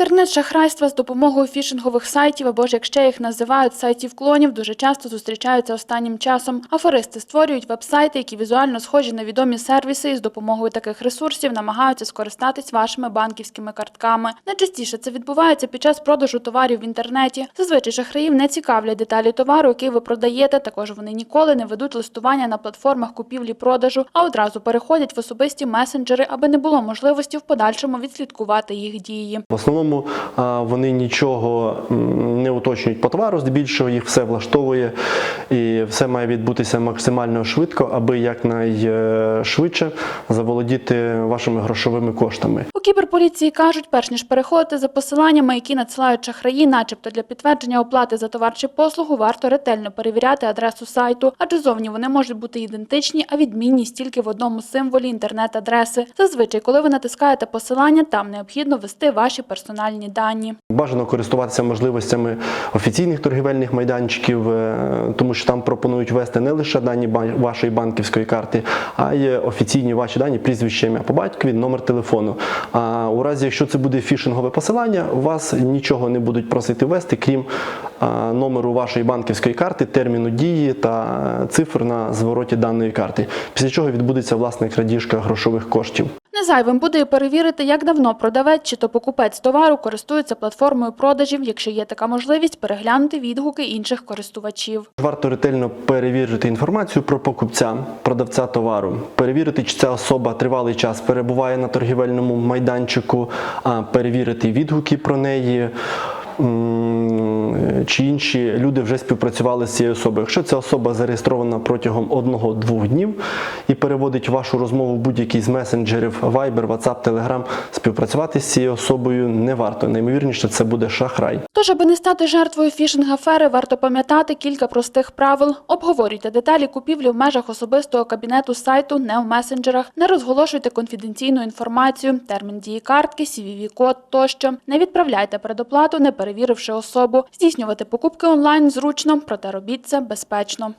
Інтернет-шахрайства з допомогою фішингових сайтів або ж як ще їх називають сайтів клонів дуже часто зустрічаються останнім часом. Аферисти створюють веб-сайти, які візуально схожі на відомі сервіси, і з допомогою таких ресурсів намагаються скористатись вашими банківськими картками. Найчастіше це відбувається під час продажу товарів в інтернеті. Зазвичай шахраїв не цікавлять деталі товару, який ви продаєте. Також вони ніколи не ведуть листування на платформах купівлі-продажу, а одразу переходять в особисті месенджери, аби не було можливості в подальшому відслідкувати їх дії. В основному а, вони нічого не уточнюють по товару, здебільшого їх все влаштовує і все має відбутися максимально швидко, аби якнайшвидше заволодіти вашими грошовими коштами. У кіберполіції кажуть, перш ніж переходити за посиланнями, які надсилають шахраї, начебто для підтвердження оплати за товар чи послугу, варто ретельно перевіряти адресу сайту, адже зовні вони можуть бути ідентичні, а відмінність тільки в одному символі інтернет-адреси. Зазвичай, коли ви натискаєте посилання, там необхідно ввести ваші персональні дані. Бажано користуватися можливостями офіційних торгівельних майданчиків, е, тому що там пропонують ввести не лише дані вашої банківської карти, а й офіційні ваші дані, прізвище ім'я по батькові, номер телефону. А у разі, якщо це буде фішингове посилання, вас нічого не будуть просити ввести, крім номеру вашої банківської карти, терміну дії та цифр на звороті даної карти. Після чого відбудеться власне крадіжка грошових коштів. Не зайвим буде і перевірити, як давно продавець чи то покупець товару користується платформою продажів, якщо є така можливість переглянути відгуки інших користувачів. Варто ретельно перевірити інформацію про покупця, продавця товару, перевірити, чи ця особа тривалий час перебуває на торгівельному майданчику, перевірити відгуки про неї. Чи інші люди вже співпрацювали з цією особою. Якщо ця особа зареєстрована протягом одного-двох днів і переводить вашу розмову в будь-який з месенджерів Viber, WhatsApp, Telegram, співпрацювати з цією особою не варто. Наймовірніше, це буде шахрай. Тож, аби не стати жертвою фішинг-афери, варто пам'ятати кілька простих правил. Обговорюйте деталі купівлі в межах особистого кабінету сайту, не в месенджерах. Не розголошуйте конфіденційну інформацію, термін дії картки, CVV-код тощо. Не відправляйте предоплату, не перевіривши особу. Здійснювати покупки онлайн зручно, проте робіть це безпечно.